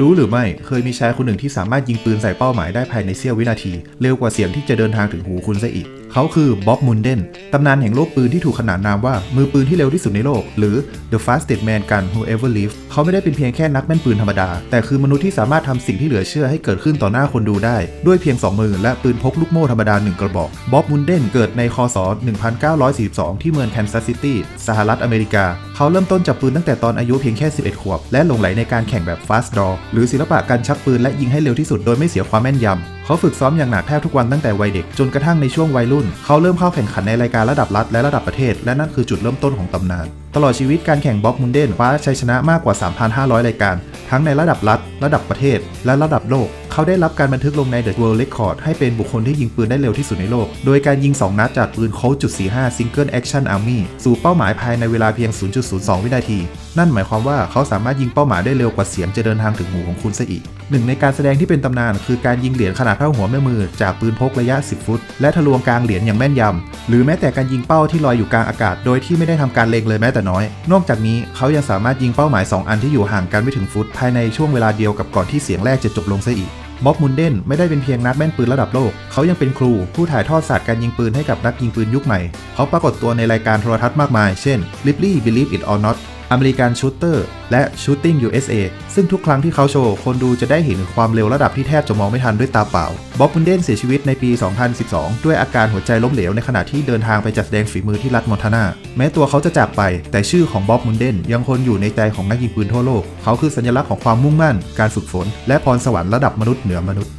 รู้หรือไม่ เคยมีชายคนหนึ่งที่สามารถยิงปืนใส่เป้าหมายได้ภายในเสี้ยววินาที เร็วกว่าเสียงที่จะเดินทางถึงหูคุณซะอีก เขาคือบ๊อบมุนเดนตำนานแห่งโลกปืนที่ถูกขนานนามว่ามือปืนที่เร็วที่สุดในโลก หรือ the fastest man gun who ever lived เขาไม่ได้เป็นเพียงแค่นักแม่นปืนธรรมดา แต่คือมนุษย์ที่สามารถทำสิ่งที่เหลือเชื่อให้เกิดขึ้นต่อหน้าคนดูได้ ด้วยเพียง 2 มือและปืนพกลูกโม่ธรรมดา 1 กระบอกบ๊อบมุนเดนเกิดในคศ 1942 ที่เมืองแคนซัสซิตี้สหรัฐอเมริกา เขาเริ่มต้นจับปืนตั้งแต่ตอนอายุเพียงแค่ 11 ขวบ และหลงไหลในการแข่งแบบ fast draw หรือศิลปะการชักปืนและยิงให้เร็วที่สุดโดยไม่เสียความแม่นยำ เขาฝึกซ้อมอย่างหนักแทบทุกวันตั้งแต่วัยเด็กจนกระทั่งในช่วงวัยรุ่น เขาเริ่มเข้าแข่งขันในรายการระดับรัฐและระดับประเทศ และนั่นคือจุดเริ่มต้นของตำนาน ตลอดชีวิตการแข่งบ๊อบมุนเดนคว้าชัยชนะมากกว่า 3,500 รายการ ทั้งในระดับรัฐ ระดับประเทศ และระดับโลก เขาได้รับการบันทึกลงใน The World Record ให้เป็นบุคคลที่ยิงปืนได้เร็วที่สุดในโลก โดยการยิง 2 นัดจากปืนโคลจุด45 Single Action Army สู่เป้าหมายภายในเวลาเพียง 0.02 วินาที นั่นหมายความว่าเขาสามารถยิงเป้าหมายได้เร็วกว่าเสียงจะเดินทางถึงหูของคุณซะอีกหนึ่งในการแสดงที่เป็นตำนานคือการยิงเหรียญขนาดเท่าหัวแม่มือจากปืนพกระยะ 10 ฟุต และทะลวงกลางเหรียญอย่างแม่นยำ หรือแม้แต่การยิงเป้าที่ลอยอยู่กลางอากาศ โดยที่ไม่ได้ทำการเล็งเลยแม้แต่น้อย นอกจากนี้เขายังสามารถยิงเป้าหมาย 2 อันที่อยู่ห่างกันไม่ถึงฟุต ภายในช่วงเวลาเดียวกับก่อนที่เสียงแรกจะจบลงซะอีกบ๊อบมุนเดนไม่ได้เป็นเพียงนักแม่นปืนระดับโลก เขายังเป็นครูผู้ถ่ายทอดศาสตร์การยิงปืนให้กับนักยิงปืนยุคใหม่ เขาปรากฏตัวในรายการโทรทัศน์มากมาย เช่น Ripley Believe It or Not อเมริกันชูเตอร์และ Shooting USA ซึ่งทุกครั้งที่เขาโชว์ คนดูจะได้เห็นความเร็วระดับที่แทบจะมองไม่ทันด้วยตาเปล่า บ๊อบมุนเดนเสียชีวิตในปี 2012 ด้วยอาการหัวใจล้มเหลวในขณะที่เดินทางไปจัดแสดงฝีมือที่รัฐมอนทานา แม้ตัวเขาจะจากไป แต่ชื่อของบ๊อบมุนเดนยังคงอยู่ในใจของนักยิงปืนทั่วโลก เขาคือสัญลักษณ์ของความมุ่งมั่น การฝึกฝน และพรสวรรค์ระดับมนุษย์เหนือมนุษย์